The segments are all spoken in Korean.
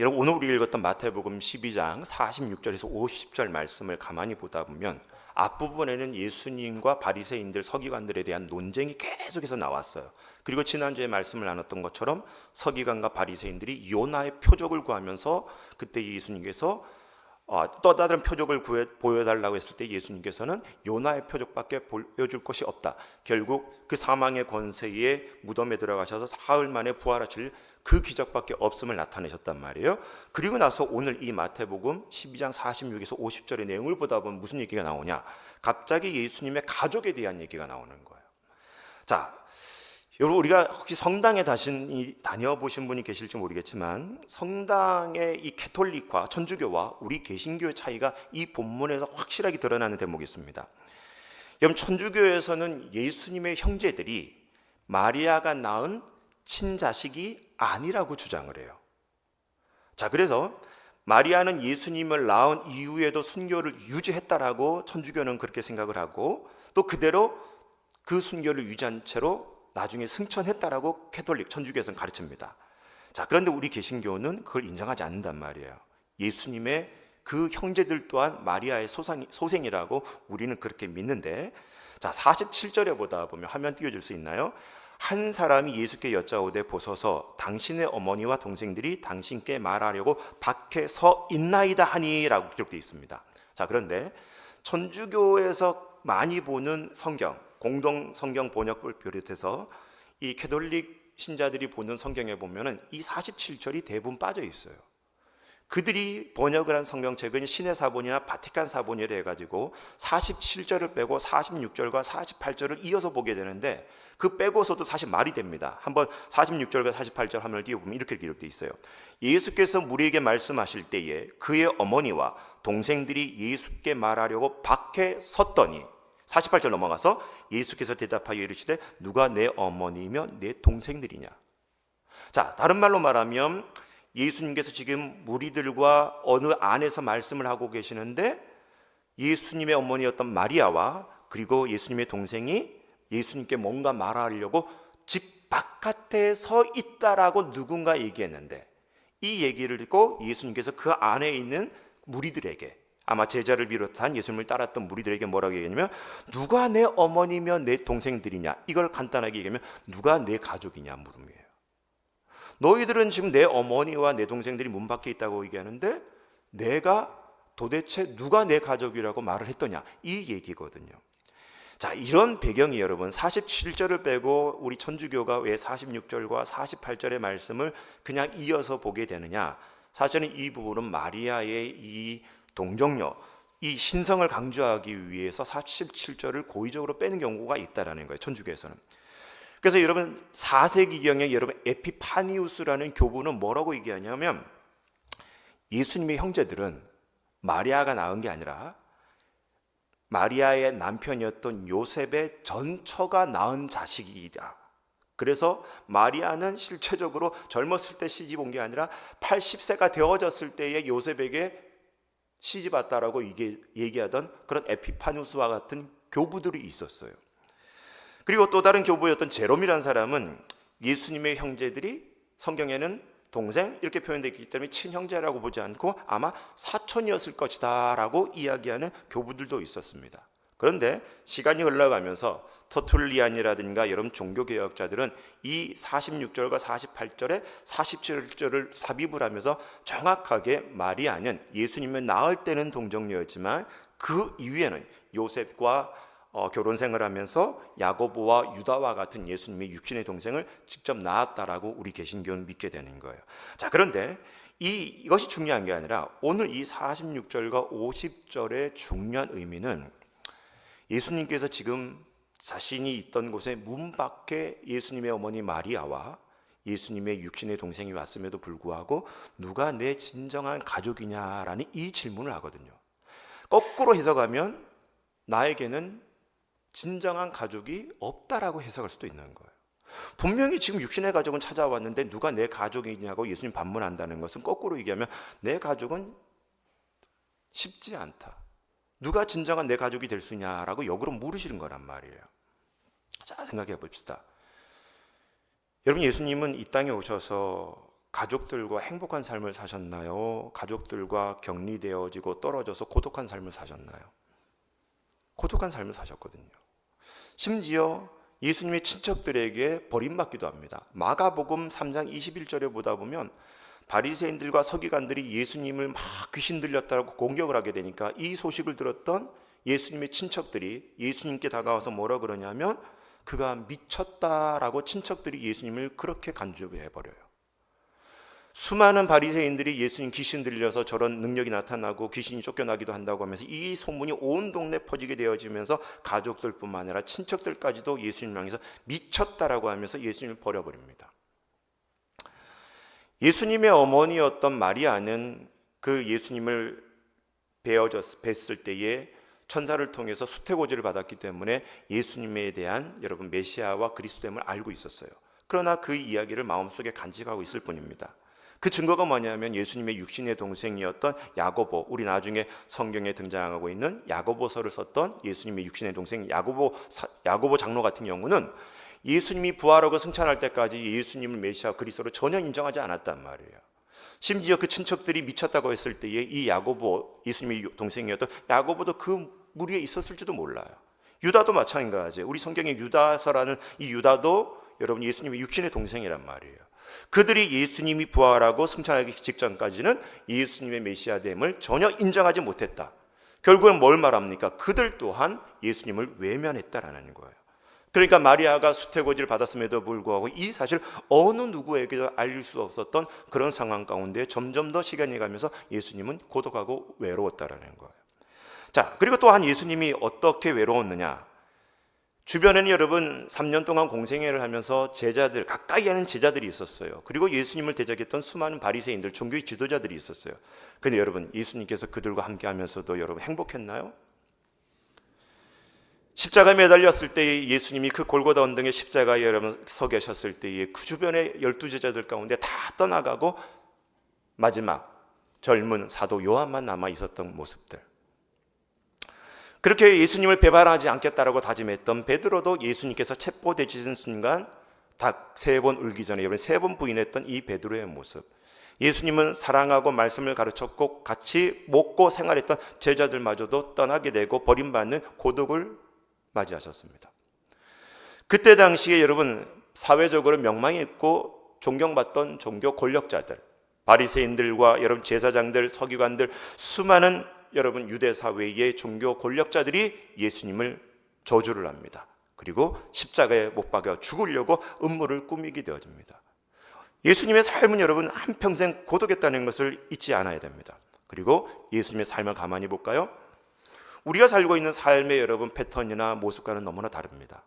여러분 오늘 우리 읽었던 마태복음 12장 46절에서 50절 말씀을 가만히 보다 보면 앞부분에는 예수님과 바리새인들 서기관들에 대한 논쟁이 계속해서 나왔어요. 그리고 지난주에 말씀을 나눴던 것처럼 서기관과 바리새인들이 요나의 표적을 구하면서 그때 예수님께서 어, 또 다른 표적을 구해, 보여달라고 했을 때 예수님께서는 요나의 표적밖에 보여줄 것이 없다. 결국 그 사망의 권세에 무덤에 들어가셔서 사흘 만에 부활하실 그 기적밖에 없음을 나타내셨단 말이에요. 그리고 나서 오늘 이 마태복음 12장 46에서 50절의 내용을 보다 보면 무슨 얘기가 나오냐? 갑자기 예수님의 가족에 대한 얘기가 나오는 거예요. 자, 여러분 우리가 혹시 성당에 다신 다녀보신 분이 계실지 모르겠지만 성당의 이 캐톨릭과 천주교와 우리 개신교의 차이가 이 본문에서 확실하게 드러나는 대목이 있습니다. 여러분 천주교에서는 예수님의 형제들이 마리아가 낳은 친자식이 아니라고 주장을 해요. 자, 그래서 마리아는 예수님을 낳은 이후에도 순교를 유지했다라고 천주교는 그렇게 생각을 하고 또 그대로 그 순교를 유지한 채로 나중에 승천했다라고 캐톨릭 천주교에서는 가르칩니다. 자, 그런데 우리 개신교는 그걸 인정하지 않는단 말이에요. 예수님의 그 형제들 또한 마리아의 소상, 소생이라고 우리는 그렇게 믿는데 자, 47절에 보다 보면 화면 띄워줄 수 있나요? 한 사람이 예수께 여짜오되 보소서 당신의 어머니와 동생들이 당신께 말하려고 밖에 서 있나이다 하니라고 기록되어 있습니다. 자, 그런데 천주교에서 많이 보는 성경 공동 성경 번역을 비롯해서 이 캐톨릭 신자들이 보는 성경에 보면은 이 47절이 대부분 빠져 있어요. 그들이 번역을 한 성경책은 신의 사본이나 바티칸 사본이라 해가지고 47절을 빼고 46절과 48절을 이어서 보게 되는데 그 빼고서도 사실 말이 됩니다. 한번 46절과 48절 화면을 띄워보면 이렇게 기록되어 있어요. 예수께서 무리에게 말씀하실 때에 그의 어머니와 동생들이 예수께 말하려고 밖에 섰더니 48절 넘어가서 예수께서 대답하여 이르시되 누가 내 어머니며 내 동생들이냐. 자, 다른 말로 말하면 예수님께서 지금 무리들과 어느 안에서 말씀을 하고 계시는데 예수님의 어머니였던 마리아와 그리고 예수님의 동생이 예수님께 뭔가 말하려고 집 바깥에 서 있다라고 누군가 얘기했는데 이 얘기를 듣고 예수님께서 그 안에 있는 무리들에게 아마 제자를 비롯한 예수님을 따랐던 무리들에게 뭐라고 얘기하냐면 누가 내 어머니며 내 동생들이냐 이걸 간단하게 얘기하면 누가 내 가족이냐 물음이에요. 너희들은 지금 내 어머니와 내 동생들이 문 밖에 있다고 얘기하는데 내가 도대체 누가 내 가족이라고 말을 했더냐 이 얘기거든요. 자, 이런 배경이 여러분 47절을 빼고 우리 천주교가 왜 46절과 48절의 말씀을 그냥 이어서 보게 되느냐? 사실은 이 부분은 마리아의 이 동정녀, 이 신성을 강조하기 위해서 47절을 고의적으로 빼는 경우가 있다라는 거예요. 천주교에서는. 그래서 여러분 4세기경에 여러분 에피파니우스라는 교부는 뭐라고 얘기하냐면 예수님의 형제들은 마리아가 낳은 게 아니라 마리아의 남편이었던 요셉의 전처가 낳은 자식이다. 그래서 마리아는 실체적으로 젊었을 때 시집 온 게 아니라 80세가 되어졌을 때에 요셉에게 시집 왔다라고 얘기하던 그런 에피파누스와 같은 교부들이 있었어요. 그리고 또 다른 교부였던 제롬이라는 사람은 예수님의 형제들이 성경에는 동생 이렇게 표현되어 있기 때문에 친형제라고 보지 않고 아마 사촌이었을 것이다라고 이야기하는 교부들도 있었습니다. 그런데 시간이 흘러가면서 터툴리안이라든가 여러분 종교개혁자들은 이 46절과 48절에 47절을 삽입을 하면서 정확하게 마리아는 예수님을 낳을 때는 동정녀였지만 그 이후에는 요셉과 어, 결혼 생활을 하면서 야고보와 유다와 같은 예수님의 육신의 동생을 직접 낳았다라고 우리 개신교는 믿게 되는 거예요. 자, 그런데 이, 이것이 중요한 게 아니라 오늘 이 46절과 50절의 중요한 의미는 예수님께서 지금 자신이 있던 곳에 문 밖에 예수님의 어머니 마리아와 예수님의 육신의 동생이 왔음에도 불구하고 누가 내 진정한 가족이냐라는 이 질문을 하거든요. 거꾸로 해석하면 나에게는 진정한 가족이 없다라고 해석할 수도 있는 거예요. 분명히 지금 육신의 가족은 찾아왔는데 누가 내 가족이냐고 예수님 반문한다는 것은 거꾸로 얘기하면 내 가족은 쉽지 않다. 누가 진정한 내 가족이 될 수 있냐라고 역으로 물으시는 거란 말이에요. 자, 생각해 봅시다. 여러분, 예수님은 이 땅에 오셔서 가족들과 행복한 삶을 사셨나요? 가족들과 격리되어지고 떨어져서 고독한 삶을 사셨나요? 고독한 삶을 사셨거든요. 심지어 예수님의 친척들에게 버림받기도 합니다. 마가복음 3장 21절에 보다 보면 바리새인들과 서기관들이 예수님을 막 귀신 들렸다고 공격을 하게 되니까 이 소식을 들었던 예수님의 친척들이 예수님께 다가와서 뭐라 그러냐면 그가 미쳤다라고 친척들이 예수님을 그렇게 간주해 버려요. 수많은 바리새인들이 예수님 귀신 들려서 저런 능력이 나타나고 귀신이 쫓겨나기도 한다고 하면서 이 소문이 온 동네 퍼지게 되어지면서 가족들뿐만 아니라 친척들까지도 예수님 향해서 미쳤다라고 하면서 예수님을 버려버립니다. 예수님의 어머니였던 마리아는 그 예수님을 배어졌 뵀을 때에 천사를 통해서 수태고지를 받았기 때문에 예수님에 대한 여러분 메시아와 그리스도됨을 알고 있었어요. 그러나 그 이야기를 마음속에 간직하고 있을 뿐입니다. 그 증거가 뭐냐면 예수님의 육신의 동생이었던 야고보, 우리 나중에 성경에 등장하고 있는 야고보서를 썼던 예수님의 육신의 동생 야고보 야고보 장로 같은 경우는 예수님이 부활하고 승천할 때까지 예수님을 메시아 그리스도로 전혀 인정하지 않았단 말이에요. 심지어 그 친척들이 미쳤다고 했을 때에 이 야고보 예수님의 동생이었던 야고보도 그 무리에 있었을지도 몰라요. 유다도 마찬가지예요. 우리 성경에 유다서라는 이 유다도 여러분 예수님의 육신의 동생이란 말이에요. 그들이 예수님이 부활하고 승천하기 직전까지는 예수님의 메시아됨을 전혀 인정하지 못했다. 결국은 뭘 말합니까? 그들 또한 예수님을 외면했다라는 거예요. 그러니까 마리아가 수태고지를 받았음에도 불구하고 이 사실 어느 누구에게도 알릴 수 없었던 그런 상황 가운데 점점 더 시간이 가면서 예수님은 고독하고 외로웠다라는 거예요. 자, 그리고 또한 예수님이 어떻게 외로웠느냐? 주변에는 여러분 3년 동안 공생애를 하면서 제자들 가까이 하는 제자들이 있었어요. 그리고 예수님을 대적했던 수많은 바리새인들 종교의 지도자들이 있었어요. 근데 여러분 예수님께서 그들과 함께 하면서도 여러분 행복했나요? 십자가에 매달렸을 때 예수님이 그 골고다 언덕에 십자가에 여러분 서 계셨을 때에 그 주변의 열두 제자들 가운데 다 떠나가고 마지막 젊은 사도 요한만 남아 있었던 모습들. 그렇게 예수님을 배반하지 않겠다라고 다짐했던 베드로도 예수님께서 체포되시는 순간 닭 세 번 울기 전에 여러분 세 번 부인했던 이 베드로의 모습. 예수님은 사랑하고 말씀을 가르쳤고 같이 먹고 생활했던 제자들마저도 떠나게 되고 버림받는 고독을 맞이하셨습니다. 그때 당시에 여러분 사회적으로 명망이 있고 존경받던 종교 권력자들, 바리새인들과 여러분 제사장들, 서기관들 수많은 여러분 유대 사회의 종교 권력자들이 예수님을 저주를 합니다. 그리고 십자가에 못 박여 죽으려고 음모를 꾸미게 되어집니다. 예수님의 삶은 여러분 한평생 고독했다는 것을 잊지 않아야 됩니다. 그리고 예수님의 삶을 가만히 볼까요? 우리가 살고 있는 삶의 여러분 패턴이나 모습과는 너무나 다릅니다.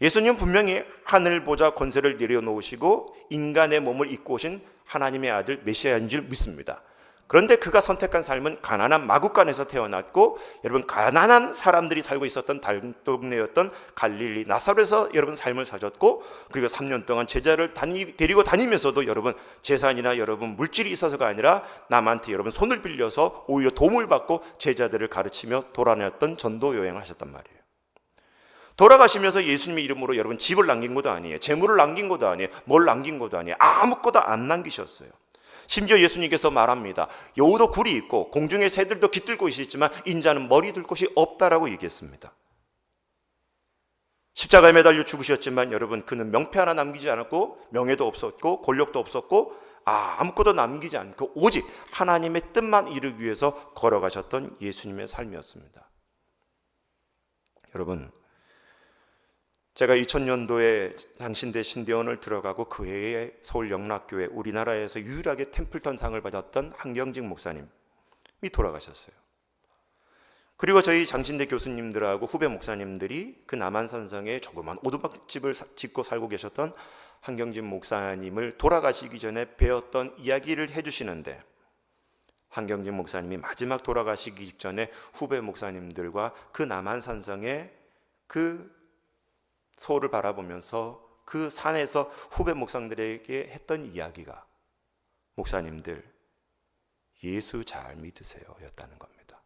예수님 분명히 하늘 보좌 권세를 내려놓으시고 인간의 몸을 입고 오신 하나님의 아들 메시아인 줄 믿습니다. 그런데 그가 선택한 삶은 가난한 마국간에서 태어났고 여러분 가난한 사람들이 살고 있었던 동네였던 갈릴리 나사렛에서 여러분 삶을 사셨고 그리고 3년 동안 제자를 다니, 데리고 다니면서도 여러분 재산이나 여러분 물질이 있어서가 아니라 남한테 여러분 손을 빌려서 오히려 도움을 받고 제자들을 가르치며 돌아다녔던 전도 여행을 하셨단 말이에요. 돌아가시면서 예수님의 이름으로 여러분 집을 남긴 것도 아니에요. 재물을 남긴 것도 아니에요. 뭘 남긴 것도 아니에요. 아무것도 안 남기셨어요. 심지어 예수님께서 말합니다. 여우도 굴이 있고 공중의 새들도 깃들 곳이 있지만 인자는 머리 둘 곳이 없다라고 얘기했습니다. 십자가에 매달려 죽으셨지만 여러분 그는 명패 하나 남기지 않았고 명예도 없었고 권력도 없었고 아, 아무것도 남기지 않고 오직 하나님의 뜻만 이루기 위해서 걸어가셨던 예수님의 삶이었습니다. 여러분 제가 2000년도에 당신대 신대원을 들어가고 그 해에 서울 영락교회 우리나라에서 유일하게 템플턴상을 받았던 한경직 목사님이 돌아가셨어요. 그리고 저희 장신대 교수님들하고 후배 목사님들이 그 남한산성에 조그만 오두막집을 짓고 살고 계셨던 한경진 목사님을 돌아가시기 전에 배웠던 이야기를 해주시는데 한경진 목사님이 마지막 돌아가시기 직전에 후배 목사님들과 그 남한산성에 그 서울을 바라보면서 그 산에서 후배 목사들에게 했던 이야기가 목사님들 예수 잘 믿으세요 였다는 겁니다.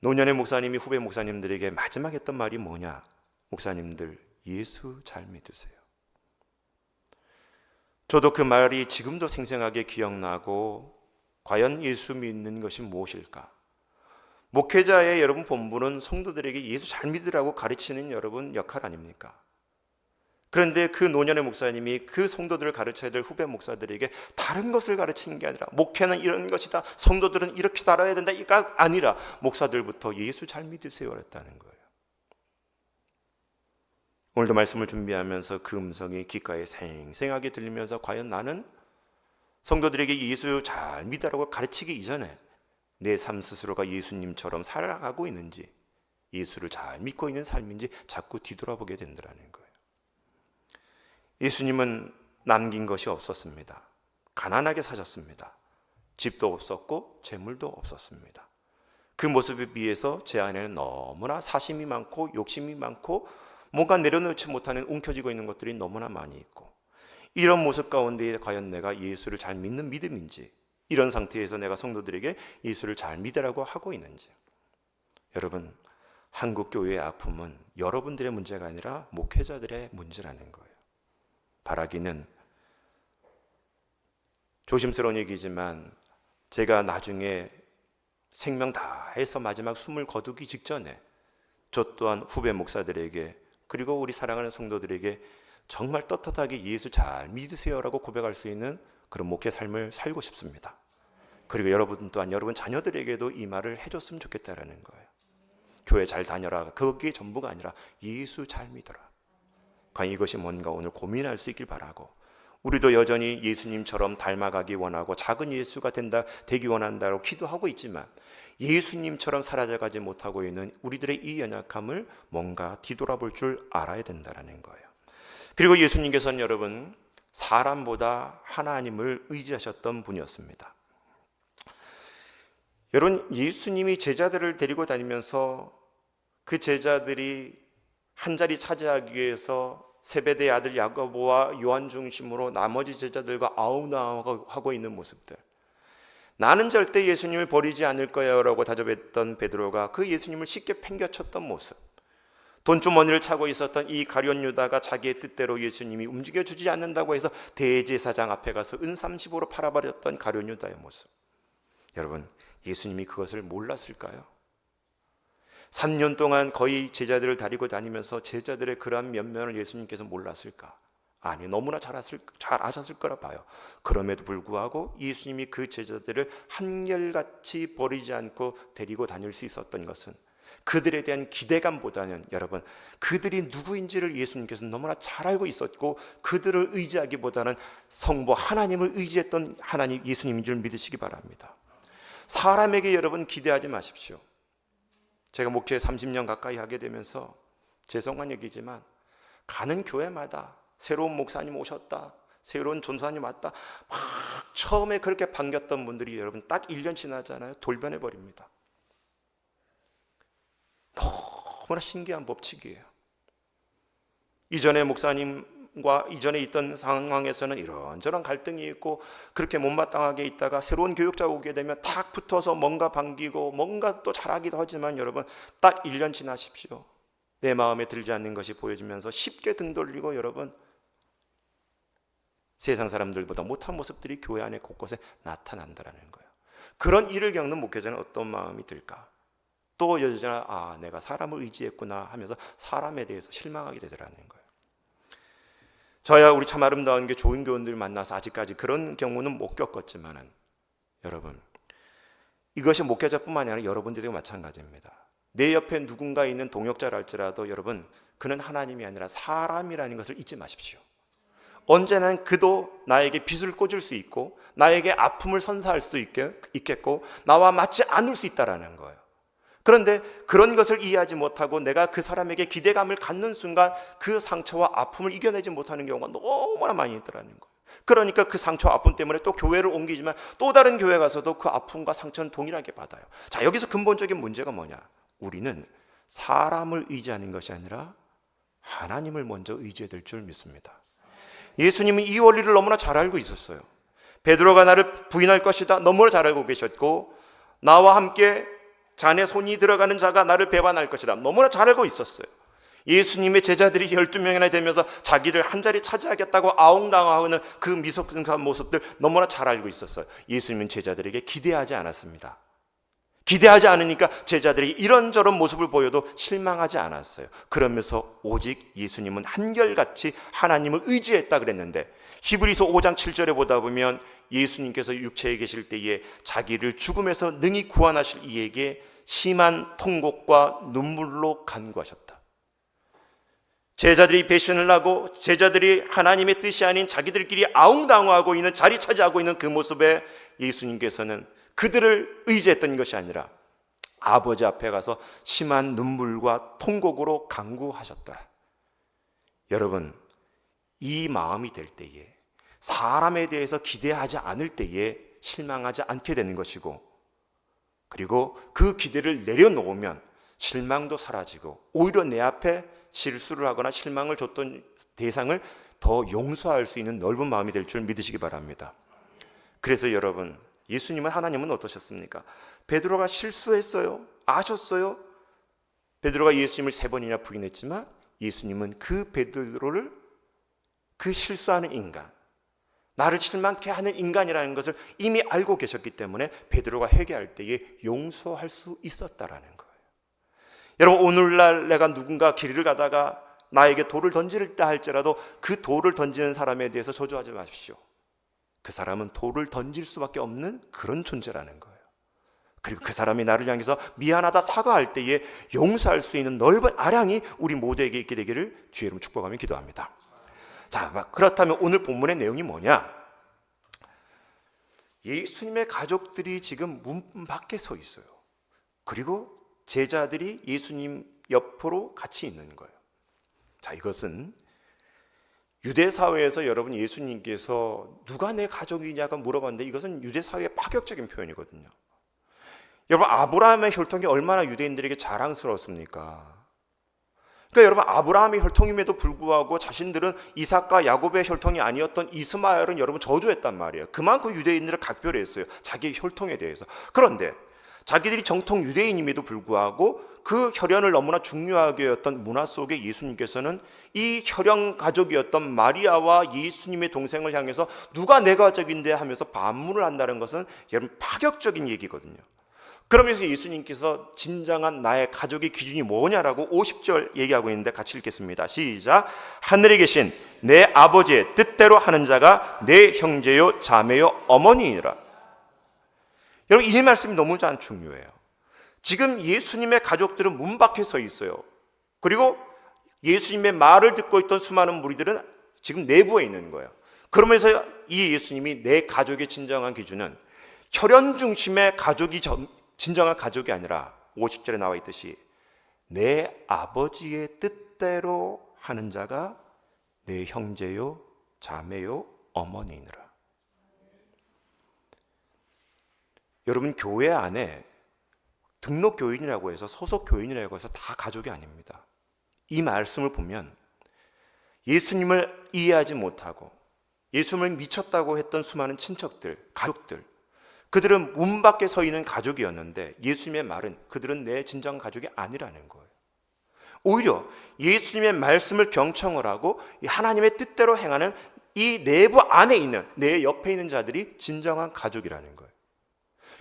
노년의 목사님이 후배 목사님들에게 마지막 했던 말이 뭐냐? 목사님들 예수 잘 믿으세요. 저도 그 말이 지금도 생생하게 기억나고 과연 예수 믿는 것이 무엇일까? 목회자의 여러분 본부는 성도들에게 예수 잘 믿으라고 가르치는 여러분 역할 아닙니까? 그런데 그 노년의 목사님이 그 성도들을 가르쳐야 될 후배 목사들에게 다른 것을 가르치는 게 아니라 목회는 이런 것이다. 성도들은 이렇게 달아야 된다. 이가 아니라 목사들부터 예수 잘 믿으세요. 그랬다는 거예요. 오늘도 말씀을 준비하면서 그 음성이 귓가에 생생하게 들리면서 과연 나는 성도들에게 예수 잘 믿으라고 가르치기 이전에 내 삶 스스로가 예수님처럼 살아가고 있는지 예수를 잘 믿고 있는 삶인지 자꾸 뒤돌아보게 된다는 거예요. 예수님은 남긴 것이 없었습니다. 가난하게 사셨습니다. 집도 없었고 재물도 없었습니다. 그 모습에 비해서 제 안에는 너무나 사심이 많고 욕심이 많고 뭔가 내려놓지 못하는 움켜쥐고 있는 것들이 너무나 많이 있고 이런 모습 가운데 과연 내가 예수를 잘 믿는 믿음인지 이런 상태에서 내가 성도들에게 예수를 잘 믿으라고 하고 있는지 여러분 한국 교회의 아픔은 여러분들의 문제가 아니라 목회자들의 문제라는 거예요. 바라기는 조심스러운 얘기지만 제가 나중에 생명 다 해서 마지막 숨을 거두기 직전에 저 또한 후배 목사들에게 그리고 우리 사랑하는 성도들에게 정말 떳떳하게 예수 잘 믿으세요라고 고백할 수 있는 그런 목회 삶을 살고 싶습니다. 그리고 여러분 또한 여러분 자녀들에게도 이 말을 해줬으면 좋겠다라는 거예요. 교회 잘 다녀라. 그게 전부가 아니라 예수 잘 믿어라. 과연 이것이 뭔가 오늘 고민할 수 있길 바라고 우리도 여전히 예수님처럼 닮아가기 원하고 작은 예수가 된다 되기 원한다고 기도하고 있지만 예수님처럼 사라져가지 못하고 있는 우리들의 이 연약함을 뭔가 뒤돌아볼 줄 알아야 된다라는 거예요. 그리고 예수님께서는 여러분 사람보다 하나님을 의지하셨던 분이었습니다. 여러분 예수님이 제자들을 데리고 다니면서 그 제자들이 한 자리 차지하기 위해서 세베대의 아들 야고보와 요한 중심으로 나머지 제자들과 아우나하고 있는 모습들. 나는 절대 예수님을 버리지 않을 거야라고 다짐했던 베드로가 그 예수님을 쉽게 팽겨쳤던 모습. 돈주머니를 차고 있었던 이 가룟 유다가 자기의 뜻대로 예수님이 움직여 주지 않는다고 해서 대제사장 앞에 가서 은삼십으로 팔아버렸던 가룟 유다의 모습. 여러분, 예수님이 그것을 몰랐을까요? 3년 동안 거의 제자들을 다리고 다니면서 제자들의 그러한 면면을 예수님께서 몰랐을까? 아니, 너무나 잘, 아실, 잘 아셨을 거라 봐요. 그럼에도 불구하고 예수님이 그 제자들을 한결같이 버리지 않고 데리고 다닐 수 있었던 것은 그들에 대한 기대감보다는 여러분, 그들이 누구인지를 예수님께서 너무나 잘 알고 있었고 그들을 의지하기보다는 성부 하나님을 의지했던 하나님 예수님인 줄 믿으시기 바랍니다. 사람에게 여러분 기대하지 마십시오. 제가 목회 30년 가까이 하게 되면서 죄송한 얘기지만 가는 교회마다 새로운 목사님 오셨다. 새로운 전사님 왔다. 막 처음에 그렇게 반겼던 분들이 여러분 딱 1년 지나잖아요. 돌변해 버립니다. 너무나 신기한 법칙이에요. 이전에 목사님 과 이전에 있던 상황에서는 이런저런 갈등이 있고 그렇게 못마땅하게 있다가 새로운 교육자 오게 되면 탁 붙어서 뭔가 반기고 뭔가 또 잘하기도 하지만 여러분 딱 1년 지나십시오. 내 마음에 들지 않는 것이 보여지면서 쉽게 등 돌리고 여러분 세상 사람들보다 못한 모습들이 교회 안에 곳곳에 나타난다라는 거예요. 그런 일을 겪는 목회자는 어떤 마음이 들까? 또 여전히 아 내가 사람을 의지했구나 하면서 사람에 대해서 실망하게 되더라는 거예요. 저야 우리 참 아름다운 게 좋은 교원들 만나서 아직까지 그런 경우는 못 겪었지만은 여러분 이것이 목회자뿐만 아니라 여러분들도 마찬가지입니다. 내 옆에 누군가 있는 동역자랄지라도 여러분 그는 하나님이 아니라 사람이라는 것을 잊지 마십시오. 언제나 그도 나에게 빚을 꽂을 수 있고 나에게 아픔을 선사할 수도 있겠고 나와 맞지 않을 수 있다라는 거예요. 그런데 그런 것을 이해하지 못하고 내가 그 사람에게 기대감을 갖는 순간 그 상처와 아픔을 이겨내지 못하는 경우가 너무나 많이 있더라는 거예요. 그러니까 그 상처와 아픔 때문에 또 교회를 옮기지만 또 다른 교회 가서도 그 아픔과 상처는 동일하게 받아요. 자, 여기서 근본적인 문제가 뭐냐? 우리는 사람을 의지하는 것이 아니라 하나님을 먼저 의지해야 될 줄 믿습니다. 예수님은 이 원리를 너무나 잘 알고 있었어요. 베드로가 나를 부인할 것이다. 너무나 잘 알고 계셨고 나와 함께 잔에 손이 들어가는 자가 나를 배반할 것이다. 너무나 잘 알고 있었어요. 예수님의 제자들이 12명이나 되면서 자기들 한 자리 차지하겠다고 아웅당하는 그 미소근사한 모습들 너무나 잘 알고 있었어요. 예수님은 제자들에게 기대하지 않았습니다. 기대하지 않으니까 제자들이 이런저런 모습을 보여도 실망하지 않았어요. 그러면서 오직 예수님은 한결같이 하나님을 의지했다 그랬는데 히브리서 5장 7절에 보다 보면 예수님께서 육체에 계실 때에 자기를 죽음에서 능히 구원하실 이에게 심한 통곡과 눈물로 간구하셨다. 제자들이 배신을 하고 제자들이 하나님의 뜻이 아닌 자기들끼리 아웅다웅하고 있는 자리 차지하고 있는 그 모습에 예수님께서는 그들을 의지했던 것이 아니라 아버지 앞에 가서 심한 눈물과 통곡으로 간구하셨더라. 여러분, 이 마음이 될 때에 사람에 대해서 기대하지 않을 때에 실망하지 않게 되는 것이고 그리고 그 기대를 내려놓으면 실망도 사라지고 오히려 내 앞에 실수를 하거나 실망을 줬던 대상을 더 용서할 수 있는 넓은 마음이 될 줄 믿으시기 바랍니다. 그래서 여러분, 예수님은 하나님은 어떠셨습니까? 베드로가 실수했어요. 아셨어요? 베드로가 예수님을 세 번이나 부인했지만 예수님은 그 베드로를 그 실수하는 인간, 나를 실망케 하는 인간이라는 것을 이미 알고 계셨기 때문에 베드로가 회개할 때에 용서할 수 있었다라는 거예요. 여러분 오늘날 내가 누군가 길을 가다가 나에게 돌을 던질다 할지라도 그 돌을 던지는 사람에 대해서 저주하지 마십시오. 그 사람은 돌을 던질 수밖에 없는 그런 존재라는 거예요. 그리고 그 사람이 나를 향해서 미안하다 사과할 때에 용서할 수 있는 넓은 아량이 우리 모두에게 있게 되기를 주의 이름 축복하며 기도합니다. 자, 그렇다면 오늘 본문의 내용이 뭐냐? 예수님의 가족들이 지금 문 밖에 서 있어요. 그리고 제자들이 예수님 옆으로 같이 있는 거예요. 자, 이것은 유대 사회에서 여러분 예수님께서 누가 내 가족이냐고 물어봤는데 이것은 유대 사회의 파격적인 표현이거든요. 여러분 아브라함의 혈통이 얼마나 유대인들에게 자랑스러웠습니까? 그러니까 여러분 아브라함의 혈통임에도 불구하고 자신들은 이삭과 야곱의 혈통이 아니었던 이스마엘은 여러분 저주했단 말이에요. 그만큼 유대인들을 각별했어요. 자기의 혈통에 대해서. 그런데 자기들이 정통 유대인임에도 불구하고 그 혈연을 너무나 중요하게 여겼던 문화 속에 예수님께서는 이 혈연 가족이었던 마리아와 예수님의 동생을 향해서 누가 내 가족인데 하면서 반문을 한다는 것은 여러분 파격적인 얘기거든요. 그러면서 예수님께서 진정한 나의 가족의 기준이 뭐냐라고 50절 얘기하고 있는데 같이 읽겠습니다. 시작. 하늘에 계신 내 아버지의 뜻대로 하는 자가 내 형제요 자매요 어머니이라. 여러분 이 말씀이 너무 중요해요. 지금 예수님의 가족들은 문 밖에 서 있어요. 그리고 예수님의 말을 듣고 있던 수많은 무리들은 지금 내부에 있는 거예요. 그러면서 이 예수님이 내 가족의 진정한 기준은 혈연 중심의 가족이 진정한 가족이 아니라 50절에 나와 있듯이 내 아버지의 뜻대로 하는 자가 내 형제요, 자매요, 어머니니라. 여러분 교회 안에 등록 교인이라고 해서 소속 교인이라고 해서 다 가족이 아닙니다. 이 말씀을 보면 예수님을 이해하지 못하고 예수님을 미쳤다고 했던 수많은 친척들, 가족들, 그들은 문 밖에 서 있는 가족이었는데 예수님의 말은 그들은 내 진정 가족이 아니라는 거예요. 오히려 예수님의 말씀을 경청을 하고 하나님의 뜻대로 행하는 이 내부 안에 있는 내 옆에 있는 자들이 진정한 가족이라는 거예요.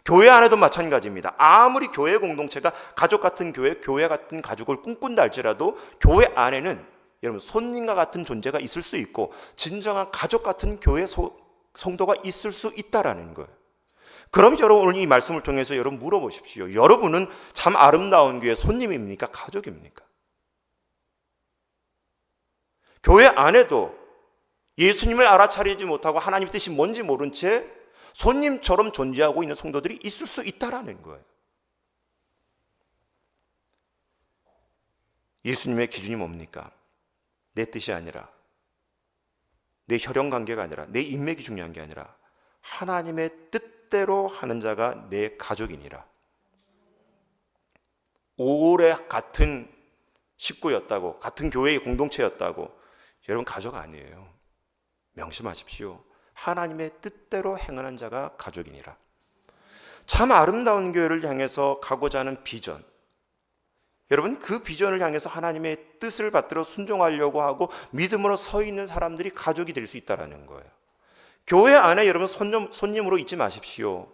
교회 안에도 마찬가지입니다. 아무리 교회 공동체가 가족 같은 교회, 교회 같은 가족을 꿈꾼다 할지라도 교회 안에는 여러분 손님과 같은 존재가 있을 수 있고 진정한 가족 같은 교회 소, 성도가 있을 수 있다라는 거예요. 그럼 여러분 오늘 이 말씀을 통해서 여러분 물어보십시오. 여러분은 참 아름다운 교회 손님입니까? 가족입니까? 교회 안에도 예수님을 알아차리지 못하고 하나님 뜻이 뭔지 모른 채 손님처럼 존재하고 있는 성도들이 있을 수 있다라는 거예요. 예수님의 기준이 뭡니까? 내 뜻이 아니라 내 혈연 관계가 아니라 내 인맥이 중요한 게 아니라 하나님의 뜻 뜻대로 하는 자가 내 가족이니라. 오래 같은 식구였다고, 같은 교회의 공동체였다고, 여러분 가족 아니에요. 명심하십시오. 하나님의 뜻대로 행하는 자가 가족이니라. 참 아름다운 교회를 향해서 가고자 하는 비전. 여러분 그 비전을 향해서 하나님의 뜻을 받들어 순종하려고 하고 믿음으로 서 있는 사람들이 가족이 될 수 있다라는 거예요. 교회 안에 여러분 손님, 손님으로 있지 마십시오.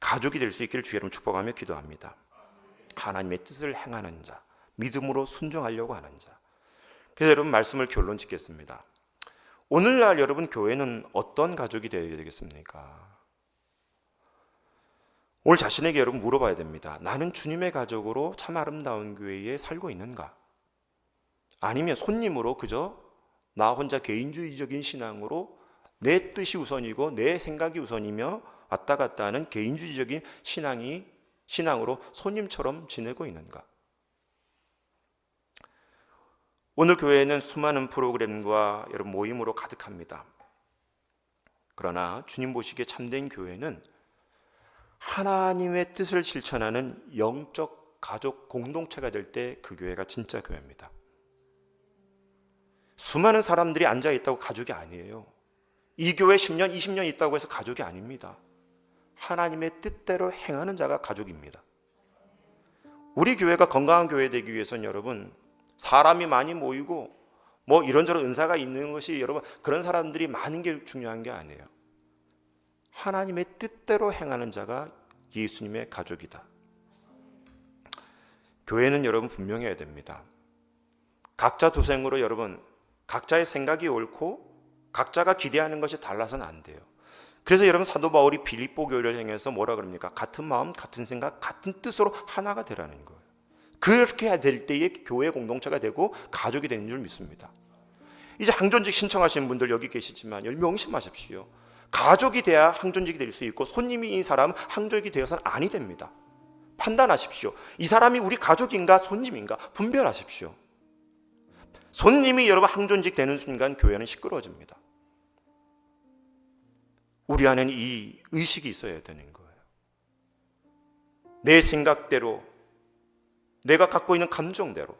가족이 될 수 있기를 주 여러분 축복하며 기도합니다. 하나님의 뜻을 행하는 자, 믿음으로 순종하려고 하는 자. 그래서 여러분 말씀을 결론 짓겠습니다. 오늘날 여러분 교회는 어떤 가족이 되어야 되겠습니까? 오늘 자신에게 여러분 물어봐야 됩니다. 나는 주님의 가족으로 참 아름다운 교회에 살고 있는가? 아니면 손님으로 그저 나 혼자 개인주의적인 신앙으로 내 뜻이 우선이고 내 생각이 우선이며 왔다 갔다 하는 개인주의적인 신앙이 신앙으로 손님처럼 지내고 있는가? 오늘 교회는 수많은 프로그램과 여러분 모임으로 가득합니다. 그러나 주님 보시기에 참된 교회는 하나님의 뜻을 실천하는 영적 가족 공동체가 될 때 그 교회가 진짜 교회입니다. 수많은 사람들이 앉아 있다고 가족이 아니에요. 이 교회 10년, 20년 있다고 해서 가족이 아닙니다. 하나님의 뜻대로 행하는 자가 가족입니다. 우리 교회가 건강한 교회 되기 위해서는 여러분 사람이 많이 모이고 뭐 이런저런 은사가 있는 것이 여러분 그런 사람들이 많은 게 중요한 게 아니에요. 하나님의 뜻대로 행하는 자가 예수님의 가족이다. 교회는 여러분 분명해야 됩니다. 각자 도생으로 여러분 각자의 생각이 옳고 각자가 기대하는 것이 달라서는 안 돼요. 그래서 여러분 사도 바울이 빌립보 교회를 향해서 뭐라 그럽니까? 같은 마음, 같은 생각, 같은 뜻으로 하나가 되라는 거예요. 그렇게 될 때에 교회 공동체가 되고 가족이 되는 줄 믿습니다. 이제 항존직 신청하시는 분들 여기 계시지만 명심하십시오. 가족이 돼야 항존직이 될 수 있고 손님인 사람은 항존직이 되어서는 아니 됩니다. 판단하십시오. 이 사람이 우리 가족인가 손님인가 분별하십시오. 손님이 여러분 항존직 되는 순간 교회는 시끄러워집니다. 우리 안에는 이 의식이 있어야 되는 거예요. 내 생각대로, 내가 갖고 있는 감정대로,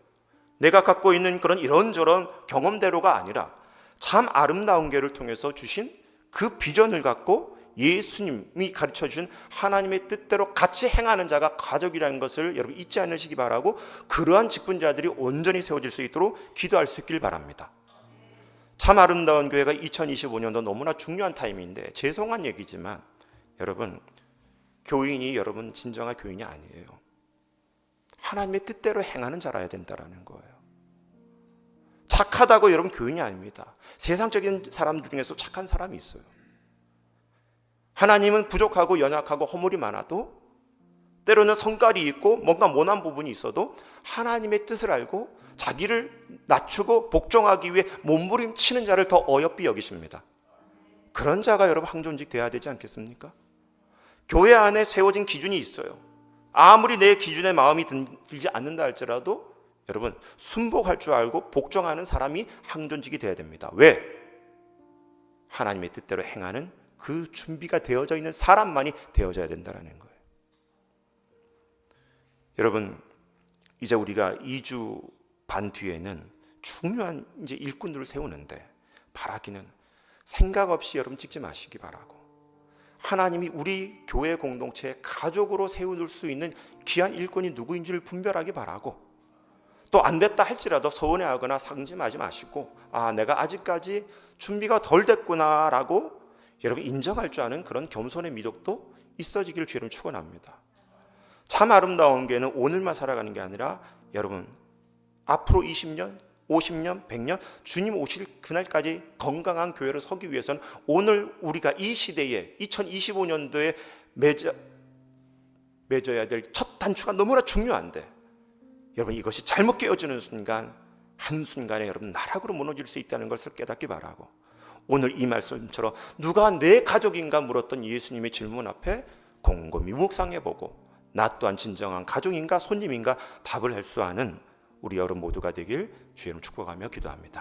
내가 갖고 있는 그런 이런저런 경험대로가 아니라 참 아름다운 교를 통해서 주신 그 비전을 갖고 예수님이 가르쳐 주신 하나님의 뜻대로 같이 행하는 자가 가족이라는 것을 여러분 잊지 않으시기 바라고 그러한 직분자들이 온전히 세워질 수 있도록 기도할 수 있길 바랍니다. 참 아름다운 교회가 2025년도 너무나 중요한 타임인데 죄송한 얘기지만 여러분 교인이 여러분 진정한 교인이 아니에요. 하나님의 뜻대로 행하는 자라야 된다라는 거예요. 착하다고 여러분 교인이 아닙니다. 세상적인 사람들 중에서 착한 사람이 있어요. 하나님은 부족하고 연약하고 허물이 많아도 때로는 성깔이 있고 뭔가 모난 부분이 있어도 하나님의 뜻을 알고 자기를 낮추고 복종하기 위해 몸부림치는 자를 더 어여삐 여기십니다. 그런 자가 여러분 항존직 돼야 되지 않겠습니까? 교회 안에 세워진 기준이 있어요. 아무리 내 기준에 마음이 들지 않는다 할지라도 여러분 순복할 줄 알고 복종하는 사람이 항존직이 돼야 됩니다. 왜? 하나님의 뜻대로 행하는 그 준비가 되어져 있는 사람만이 되어져야 된다는 거예요. 여러분 이제 우리가 2주 반 뒤에는 중요한 이제 일꾼들을 세우는데 바라기는 생각 없이 여러분 찍지 마시기 바라고 하나님이 우리 교회 공동체 가족으로 세울 수 있는 귀한 일꾼이 누구인지를 분별하기 바라고 또 안 됐다 할지라도 서운해하거나 상심하지 마시고 아 내가 아직까지 준비가 덜 됐구나라고 여러분 인정할 줄 아는 그런 겸손의 미덕도 있어지기를 주님 축원합니다. 참 아름다운 교회는 오늘만 살아가는 게 아니라 여러분 앞으로 20년, 50년, 100년 주님 오실 그날까지 건강한 교회를 서기 위해서는 오늘 우리가 이 시대에 2025년도에 맺어, 맺어야 될 첫 단추가 너무나 중요한데 여러분 이것이 잘못 깨어지는 순간 한순간에 여러분 나락으로 무너질 수 있다는 것을 깨닫기 바라고 오늘 이 말씀처럼 누가 내 가족인가 물었던 예수님의 질문 앞에 곰곰이 묵상해 보고 나 또한 진정한 가족인가 손님인가 답을 할수 아는 우리 여러분 모두가 되길 주의 이름 축복하며 기도합니다.